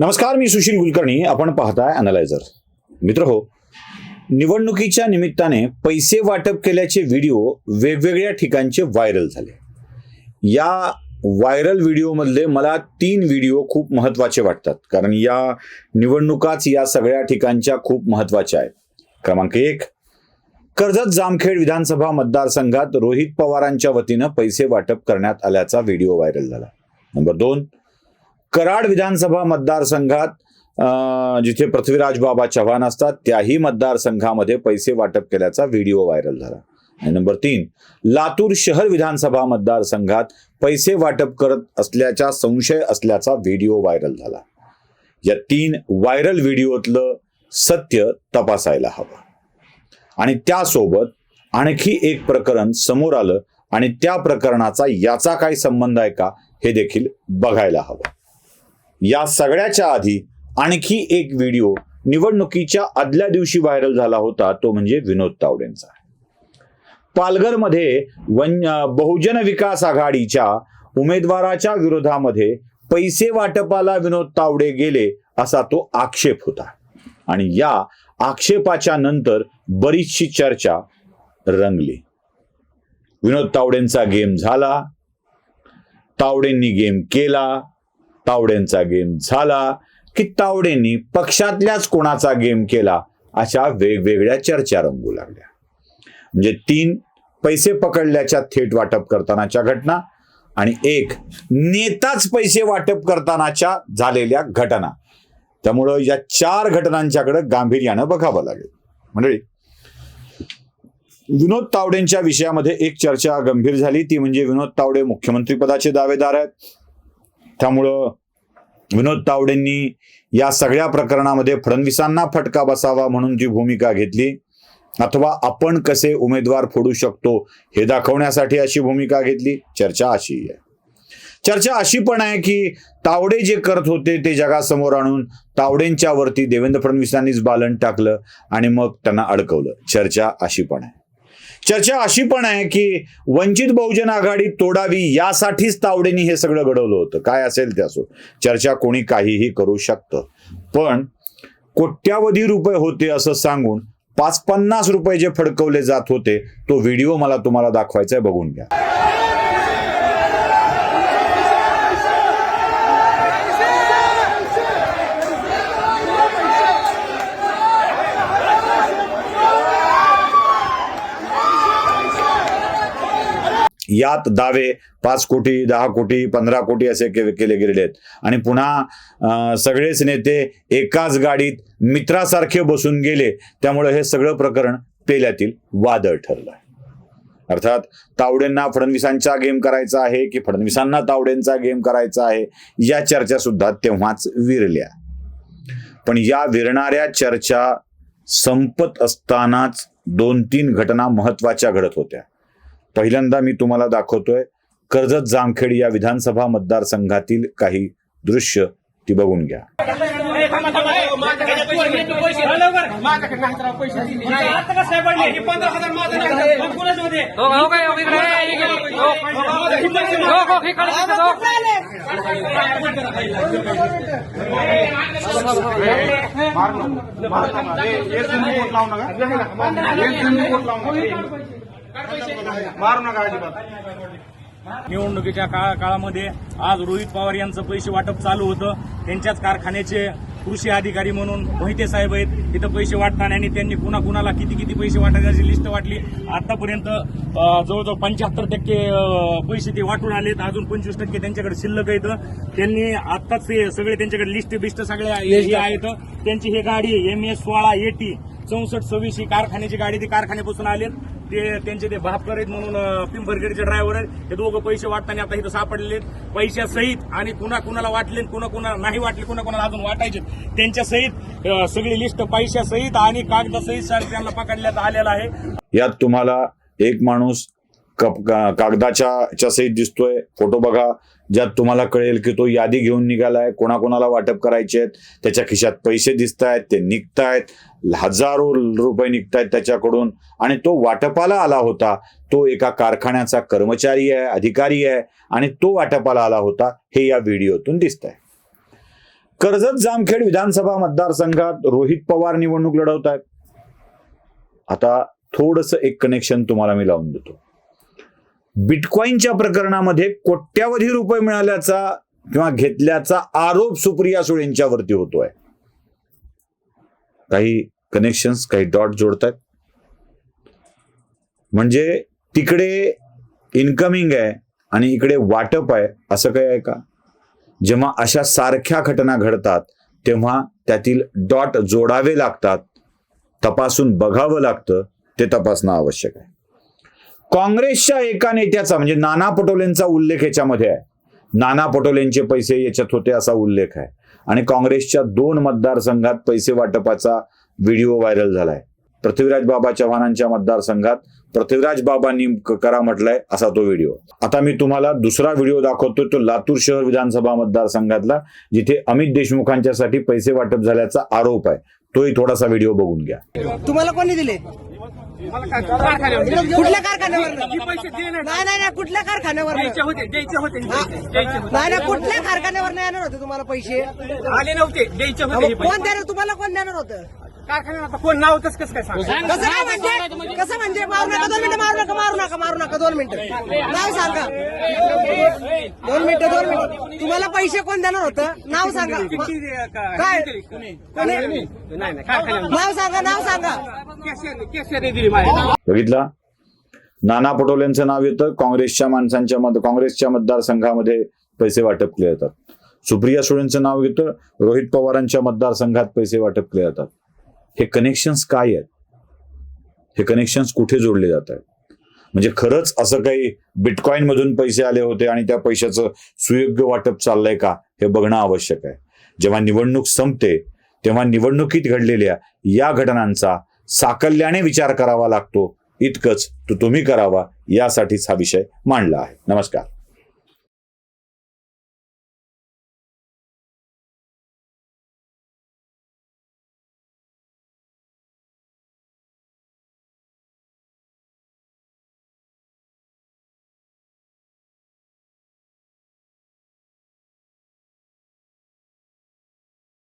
नमस्कार मी सुशील कुलकर्णी. आपण पाहताय अनालायझर मित्र हो निवडणुकीच्या निमित्ताने पैसे वाटप केल्याचे व्हिडिओ वेगवेगळ्या ठिकाणचे व्हायरल झाले. या व्हायरल व्हिडिओमधले मला तीन व्हिडिओ खूप महत्त्वाचे वाटतात. कारण या निवडणुकाच या सगळ्या ठिकाणच्या खूप महत्त्वाच्या आहेत. क्रमांक एक कर्जत जामखेड विधानसभा मतदारसंघात रोहित पवारांच्या वतीनं पैसे वाटप करण्यात आल्याचा व्हिडिओ व्हायरल झाला. नंबर दोन कराड विधानसभा मतदारसंघात अं, जिथे पृथ्वीराज बाबा चव्हाण असतात त्याही मतदारसंघामध्ये पैसे वाटप केल्याचा व्हिडिओ व्हायरल झाला. आणि नंबर तीन लातूर शहर विधानसभा मतदारसंघात पैसे वाटप करत असल्याचा संशय असल्याचा व्हिडिओ व्हायरल झाला. या तीन व्हायरल व्हिडिओतलं सत्य तपासायला हवं. आणि त्यासोबत आणखी एक प्रकरण समोर आलं आणि त्या प्रकरणाचा याचा काय संबंध आहे का हे देखील बघायला हवं. या सगळ्याच्या आधी आणखी एक व्हिडिओ निवडणुकीच्या आदल्या दिवशी व्हायरल झाला होता तो म्हणजे विनोद तावडेंचा. पालघरमध्ये वन बहुजन विकास आघाडीच्या उमेदवाराच्या विरोधामध्ये पैसे वाटपाला विनोद तावडे गेले असा तो आक्षेप होता. आणि या आक्षेपाच्या नंतर बरीचशी चर्चा रंगली. विनोद तावडेंचा गेम झाला. तावडेंनी गेम केला. तावडेंचा गेम झाला की तावडेंनी पक्षातल्याच कोणाचा गेम केला अशा वेगवेगळ्या चर्चा रंगू लागल्या. म्हणजे तीन पैसे पकडल्याच्या थेट वाटप करतानाच्या घटना आणि एक नेताच पैसे वाटप करतानाच्या झालेल्या घटना. त्यामुळं या चार घटनांच्याकडे गांभीर्यानं बघावं लागेल. मंडळी विनोद तावडेंच्या विषयामध्ये एक चर्चा गंभीर झाली. ती म्हणजे विनोद तावडे मुख्यमंत्री पदाचे दावेदार आहेत. त्यामुळं विनोद तावडेंनी या सगळ्या प्रकरणामध्ये फडणवीसांना फटका बसावा म्हणून जी भूमिका घेतली अथवा आपण कसे उमेदवार फोडू शकतो हे दाखवण्यासाठी अशी भूमिका घेतली चर्चा अशी आहे. चर्चा अशी पण आहे की तावडे जे करत होते ते जगासमोर आणून तावडेंच्या वरती देवेंद्र फडणवीसांनीच बालन टाकलं आणि मग त्यांना अडकवलं. चर्चा अशी पण आहे. चर्चा अशी पण आहे की वंचित बहुजन आघाडी तोडावी यासाठीच तावडेंनी हे सगळं घडवलं होतं. काय असेल त्यासो चर्चा कोणी काहीही करू शकतं. पण कोट्यावधी रुपये होते असं सांगून पाच पन्नास रुपये जे फडकवले जात होते तो व्हिडिओ मला तुम्हाला दाखवायचा आहे बघून घ्या. यात दावे पाच कोटी दहा कोटी पंधरा कोटी असे के- केले गेलेले आहेत. आणि पुन्हा सगळेच नेते एकाच गाडीत मित्रासारखे बसून गेले. त्यामुळे हे सगळं प्रकरण पेल्यातील वादळ ठरलं अर्थात तावडेंना फडणवीसांचा गेम करायचा आहे की फडणवीसांना तावडेंचा गेम करायचा आहे या चर्चा सुद्धा तेव्हाच विरल्या. पण या विरणाऱ्या चर्चा संपत असतानाच दोन तीन घटना महत्त्वाच्या घडत होत्या. पहिल्यांदा मी तुम्हाला दाखवतोय कर्जत जामखेड या विधानसभा मतदारसंघातील काही दृश्य ती बघून घ्या मारू नका अजिबात. निवडणुकीच्या काळा काळामध्ये आज रोहित पवार यांचं पैसे वाटप चालू होतं. त्यांच्याच कारखान्याचे कृषी अधिकारी म्हणून मोहिते साहेब आहेत. तिथं पैसे वाटताना आणि त्यांनी कुणा कुणाला किती किती पैसे वाटायची लिस्ट वाटली. आतापर्यंत जवळजवळ पंच्याहत्तर टक्के पैसे ते वाटून आलेत. अजून पंचवीस टक्के त्यांच्याकडे शिल्लक आहेत. त्यांनी आत्ताच ते सगळे त्यांच्याकडे लिस्ट बिस्ट सगळ्या हे आहेत. त्यांची ही गाडी एम एस सोळा एटी चौसष्ट सव्वीस ही कारखान्याची गाडी ती कारखान्यापासून आलेत. ते त्यांचे ते भापकर आहेत म्हणून अं, पिंपरखेडचे ड्रायव्हर आहेत. हे दोघं पैसे वाटताना आता इथं सापडलेले पैशासहित आणि कुणा कुणाला वाटले कुणा कुणा नाही वाटले कुणा कुणाला अजून वाटायचे त्यांच्यासहित सगळी लिस्ट पैशासहित आणि कागदासहित सर त्यांना पकडण्यात आलेला आहे. यात तुम्हाला एक माणूस कप- का- कागदाच्या च्या सहित दिसतोय. फोटो बघा. ज्यात तुम्हाला कळेल की तो यादी घेऊन निघालाय. कोणाकोणाला वाटप करायचे आहेत. त्याच्या खिशात पैसे दिसत आहेत ते निघतायत. हजारो रुपये निघतायत त्याच्याकडून. आणि तो वाटपाला आला होता. तो एका कारखान्याचा कर्मचारी आहे अधिकारी आहे. आणि तो वाटपाला आला होता. हे या व्हिडिओतून दिसत आहे कर्जत जामखेड विधानसभा मतदारसंघात रोहित पवार निवडणूक लढवत आहेत आता थोडस एक कनेक्शन तुम्हाला मी लावून देतो. बिटकॉईनच्या प्रकरणामध्ये कोट्यावधी रुपये मिळाल्याचा किंवा घेतल्याचा आरोप सुप्रिया सुळेंच्यावरती होतोय. काही कनेक्शन्स काही डॉट जोडतायत. म्हणजे तिकडे इन्कमिंग आहे आणि इकडे वाटप आहे असं काही आहे का? जेव्हा अशा सारख्या घटना घडतात तेव्हा त्यातील डॉट जोडावे लागतात तपासून बघावं लागतं ते तपासणं आवश्यक आहे. काँग्रेसच्या एका नेत्याचा म्हणजे नाना पटोलेंचा उल्लेख याच्यामध्ये आहे. नाना पटोलेंचे पैसे याच्यात होते असा उल्लेख आहे. आणि काँग्रेसच्या दोन मतदारसंघात पैसे वाटपाचा व्हिडिओ व्हायरल झालाय. पृथ्वीराज बाबा चव्हाणांच्या मतदारसंघात पृथ्वीराज बाबांनी करा म्हटलाय असा तो व्हिडिओ. आता मी तुम्हाला दुसरा व्हिडिओ दाखवतोय तो लातूर शहर विधानसभा मतदारसंघातला जिथे अमित देशमुखांच्यासाठी पैसे वाटप झाल्याचा आरोप आहे. तोही थोडासा व्हिडिओ बघून घ्या. तुम्हाला कोणी दिले? कुठल्या कारखान्यावर? ना नाही नाही नाही कुठल्या कारखान्यावर? नाही नाही कुठल्या कारखान्यावर नाही येणार होते तुम्हाला पैसे? आले नव्हते द्यायचे होते कोण देणार? तुम्हाला कोण देणार होतं? कारखान्यावर आता कोण नाव कसं कसं काय सांग कसं काय म्हणजे? कसं म्हणजे? मारू नका दोन मिनिटं मारू नका मारू नका मारू नका दोन मिनिटं. नाव सांगा. दोन मिनिटं दोन मिनिटं. तुम्हाला पैसे कोण देणार होतं? नाव सांगा. काय? नाही नाही कारखान्यावर नाव सांगा नाव सांगा. कॅशियर बघितला? नाना पटोलेंचं नाव येतं. काँग्रेसच्या माणसांच्या मत काँग्रेसच्या मतदारसंघामध्ये पैसे वाटप केले जातात. सुप्रिया सुळेंचं नाव येतं. रोहित पवारांच्या मतदारसंघात पैसे वाटप केले जातात. हे कनेक्शन्स काय आहेत? हे कनेक्शन्स कुठे जोडले जात आहेत? म्हणजे खरंच असं काही बिटकॉईन मधून पैसे आले होते आणि त्या पैशाचं सुयोग्य वाटप चाललंय का? हे बघणं आवश्यक आहे. जेव्हा निवडणूक संपते तेव्हा निवडणुकीत घडलेल्या या घटनांचा साकल्याने विचार करावा लागतो. इतकंच तो तुम्ही करावा. यासाठीच हा विषय मांडला आहे. नमस्कार.